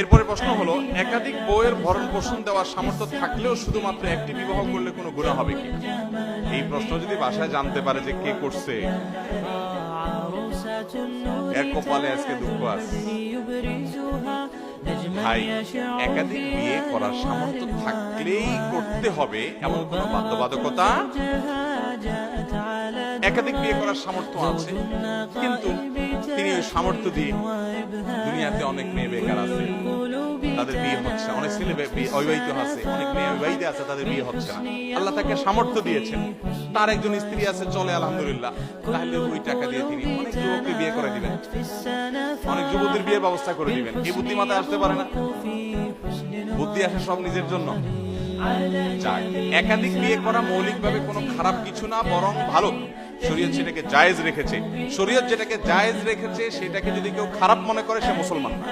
এরপরে প্রশ্ন হলো, একাধিক বইয়ের ভরণ পোষণ দেওয়ার সামর্থ্য থাকলেও শুধুমাত্র একটি বিবাহ করলে কোনো গুণা হবে কি? এই প্রশ্ন যদি বাসায় জানতে পারে যে কে করছে, এর কপালে আজকে দুঃখ আছে। ভাই, একাধিক বিয়ে করার সামর্থ্য থাকলেই করতে হবে এমন কোনো বাধ্যবাধকতা? একাধিক বিয়ে করার সামর্থ্য আছে, কিন্তু তিনি সামর্থ্য দিয়ে দুনিয়াতে অনেক মেয়ে বেকার আছে। অনেক ছেলে অবিবাহিত আছে, অনেক মেয়ে অবিবাহিত আছে, তাদের বিয়ে হচ্ছে না। আল্লাহ তাকে সামর্থ্য দিয়েছেন। তার একজন স্ত্রী আছে, চলে, আলহামদুলিল্লাহ। তাহলে ওই টাকা দিয়ে তিনি অনেক যুবককে বিয়ে করে দিবেন। অনেক যুবতীর বিয়ের ব্যবস্থা করে দিবেন। এই বুদ্ধিমাতা আসতে পারে না। বুদ্ধি আসে সব নিজের জন্য। একাধিক বিয়ে করা মৌলিকভাবে কোনো খারাপ কিছু না, বরং ভালো। শরীয়ত সেটাকে জায়েজ রেখেছে। শরীয়ত যেটাকে জায়েজ রেখেছে, সেটাকে যদি কেউ খারাপ মনে করে, সে মুসলমান না।